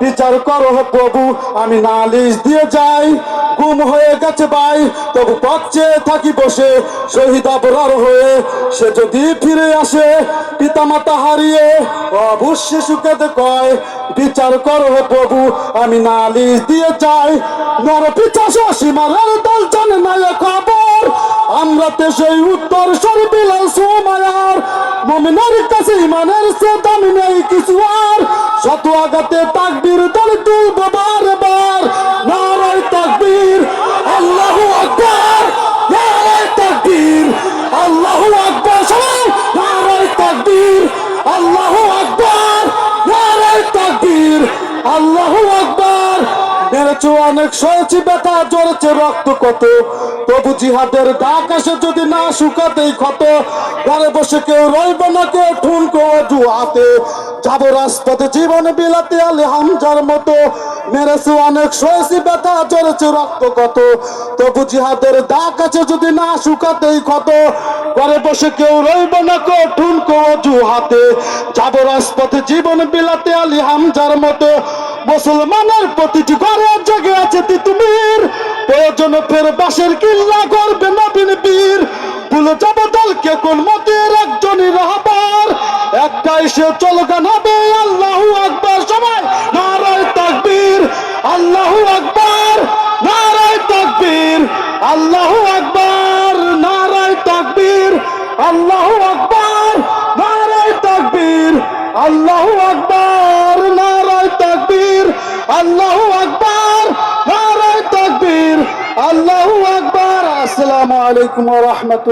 বিচার করো প্রভু, আমি নালিশ দিয়ে যাই। গুম হয়ে গেছে ভাই, তবু পথে থাকি বসে। শহীদ আবরার হয়ে সে যদি ফিরে আসে, পিতামাতা হারিয়ে অবুজ শিশুকে কয়, বিচার করো প্রভু, আমি নালিশ দিয়ে যাই। নর পিছাস সীমারের দল জানে না খবর। আমরা তো সেই উত্তর সরি বিলাল সোমায়ার, মমিনের কাছে ইমানের সে দামি শত আগাতে তাকবীর দল তুলব বারবার। নারায় তাকবীর, আল্লাহ আকবার। নারায় তাকবীর, আল্লাহ আকবার। সবাই, নারায় তাকবীর, আল্লাহ আকবার। নারায় তাকবীর, আল্লাহু মেরেছ অনেক সয়েছি, ব্যথা জড়েছে রক্ত কত তবু জিহাদের ডাক যদি না শুকাতেই ক্ষত। ঘরে বসে কেউ রইব না, কেউ ঠুনকো অজু হাতে যাব রাজপথে জীবন বিলাতে আলে হামজার মতো। মেরেছে অনেক সয়েছি, ব্যথা জড়েছে রক্ত কত তবু জিহাদের ডাক আছে যদি না শুকাতেই ক্ষত। ঘরে বসে কেউ রইব না, কেউ ঠুনকো অজু হাতে যাব জীবন বিলাতে আলি হামজার মতো। মুসলমানের প্রতিটি ঘরে জেগে আছে তিতুমির প্রয়োজন ফের বাসের কিল্লা করবে নবীন বীর। ভুলে যাব দলকে কোন মতের একজনই রাহবার। একটাই সে চলগান হবে, আল্লাহু আকবার। সবাই নারায় তাকবীর, আল্লাহু আকবার, নারায় তাকবীর, আল্লাহু আকবার, নারায় তাকবীর, আল্লাহু আকবার, নারায় তাকবীর, আল্লাহু আকবার। আল্লাহু আকবার নারায় তাকবীর। আল্লাহু আকবার আসসালামু আলাইকুম ওয়া রাহমাতুল্লাহ